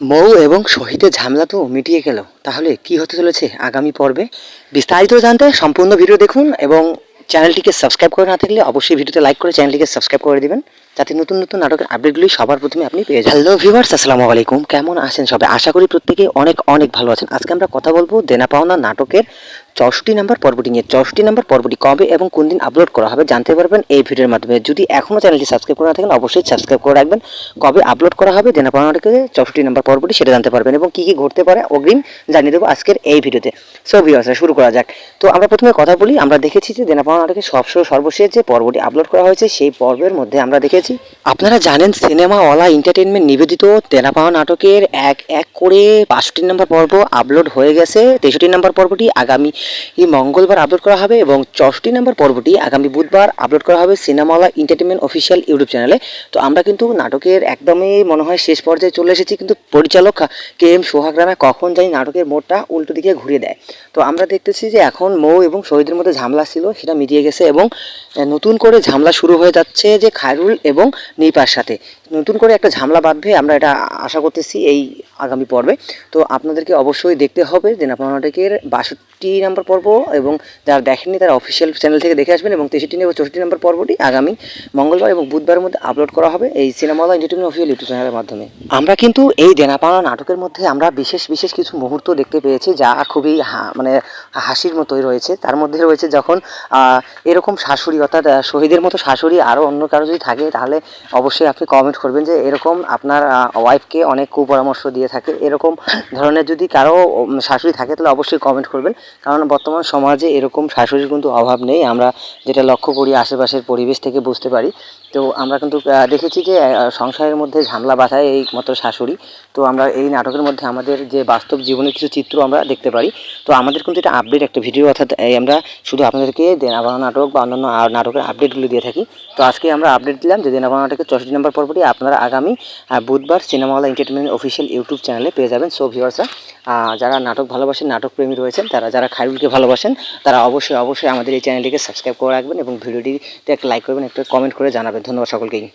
মৌ এবং শহীদের ঝামেলা তো মিটিয়ে গেল। তাহলে কি হতে চলেছে আগামী পর্বে? বিস্তারিত জানতে সম্পূর্ণ ভিডিও দেখুন এবং চ্যানেলটিকে সাবস্ক্রাইব করে না থাকলে অবশ্যই ভিডিওতে লাইক করে চ্যানেলটিকে সাবস্ক্রাইব করে দিবেন। যাতে নতুন নতুন নাটকের আপডেটগুলি সবার প্রথমে আপনি পেয়ে যান হ্যালো ভিউয়ার্স আসসালামু আলাইকুম। কেমন আছেন সবাই? আশা করি প্রত্যেকে অনেক অনেক ভালো আছেন। আজকে আমরা কথা বলব দেনা পাওনা নাটকের চৌষট্টি নাম্বার পর্বটি নিয়ে। চৌষট্টি নাম্বার পর্বটি কবে এবং কোন দিন আপলোড করা হবে জানতে পারবেন এই ভিডিওর মাধ্যমে। যদি এখনও চ্যানেলটি সাবস্ক্রাইব করে না থাকেন, অবশ্যই সাবস্ক্রাইব করে রাখবেন। কবে আপলোড করা হবে দেনা পাওনা নাটকের চৌষট্টি নাম্বার পর্বটি সেটা জানতে পারবেন এবং কী কী ঘটতে পারে অগ্রিম জানিয়ে দেবো আজকের এই ভিডিওতে। সো ভিউয়ার্স শুরু করা যাক। তো আমরা প্রথমে কথা বলি, আমরা দেখেছি যে দেনা পাওনা নাটকের সবসময় সর্বশেষ যে পর্বটি আপলোড করা হয়েছে, সেই পর্বের মধ্যে আমরা দেখেছি আপনারা জানেন সিনেমাওয়ালা এন্টারটেনমেন্ট নিবেদিত দেনা পাওয়া নাটকের এক এক করে বাষট্টি নম্বর পর্ব আপলোড হয়ে গেছে। তেষট্টি নম্বর পর্বটি আগামী মঙ্গলবার আপলোড করা হবে এবং চৌষট্টি নম্বর পর্বটি আগামী বুধবার আপলোড করা হবে সিনেমাওয়ালা এন্টারটেনমেন্ট অফিসিয়াল ইউটিউব চ্যানেলে। তো আমরা কিন্তু নাটকের একদমই মনে হয় শেষ পর্যায়ে চলে এসেছি, কিন্তু পরিচালক কে এম সোহাগ রানা কখন জানি নাটকের মোড়টা উল্টো দিকে ঘুরিয়ে দেয়। তো আমরা দেখতেছি যে এখন মৌ এবং শহীদের মধ্যে ঝামেলা ছিল, সেটা মিটিয়ে গেছে এবং নতুন করে ঝামেলা শুরু হয়ে যাচ্ছে যে খায়রুল এবং নিপার সাথে। নতুন করে একটা ঝামেলা বাঁধবে, আমরা এটা আশা করতেছি এই আগামী পর্বে। তো আপনাদেরকে অবশ্যই দেখতে হবে, যে নাটকের বাষট্টি নম্বর পর্ব এবং যারা দেখেননি তারা অফিসিয়াল চ্যানেল থেকে দেখে আসবেন এবং তেষট্টি এবং চৌষট্টি নম্বর পর্বটি আগামী মঙ্গলবার এবং বুধবারের মধ্যে আপলোড করা হবে এই সিনেমাওয়ালা এন্টারটেনমেন্ট অফিসিয়াল ইউটিউব চ্যানেলের মাধ্যমে। আমরা কিন্তু এই দেনা পাওনা নাটকের মধ্যে আমরা বিশেষ বিশেষ কিছু মুহূর্ত দেখতে পেয়েছি যা খুবই মানে হাসির মতোই রয়েছে। তার মধ্যে রয়েছে যখন এরকম শাশুড়ি অর্থাৎ শহীদের মতো শাশুড়ি আরও অন্য কারও যদি থাকে তাহলে অবশ্যই আপনি কমেন্ট করবেন যে এরকম আপনার ওয়াইফকে অনেক কুপরামর্শ দিয়ে থাকে। এরকম ধরনের যদি কারও শাশুড়ি থাকে তাহলে অবশ্যই কমেন্ট করবেন। কারণ বর্তমান সমাজে এরকম শাশুড়ির কিন্তু অভাব নেই। আমরা যেটা লক্ষ্য করি আশেপাশের পরিবেশ থেকে বুঝতে পারি। তো আমরা কিন্তু দেখেছি যে সংসারের মধ্যে ঝামেলা বাঁধায় এই মাত্র শাশুড়ি। তো আমরা এই নাটকের মধ্যে আমাদের যে বাস্তব জীবনের কিছু চিত্র আমরা দেখতে পারি। তো আমাদের কিন্তু এটা আপডেট একটা ভিডিও অর্থাৎ আমরা শুধু আপনাদেরকে দেনাবানা নাটক বা অন্যান্য নাটকের আপডেটগুলো দিয়ে থাকি। তো আজকে আমরা আপডেট দিলাম যে দেনাবানা নাটকের চৌষট্টি নম্বর পর্বটি আপনারা আগামী বুধবার সিনেমাওয়ালা এন্টারটেনমেন্ট অফিসিয়াল ইউটিউব চ্যানেলে পেয়ে যাবেন। সো ভিউয়ার্সরা যারা নাটক ভালোবাসেন নাটক প্রেমী রয়েছেন, তারা, যারা খাইরুলকে ভালোবাসেন, তারা অবশ্যই অবশ্যই আমাদের এই চ্যানেলটিকে সাবস্ক্রাইব করে রাখবেন এবং ভিডিওটিতে একটা লাইক করবেন, একটা কমেন্ট করে জানাবেন। ধন্যবাদ সকলকেই।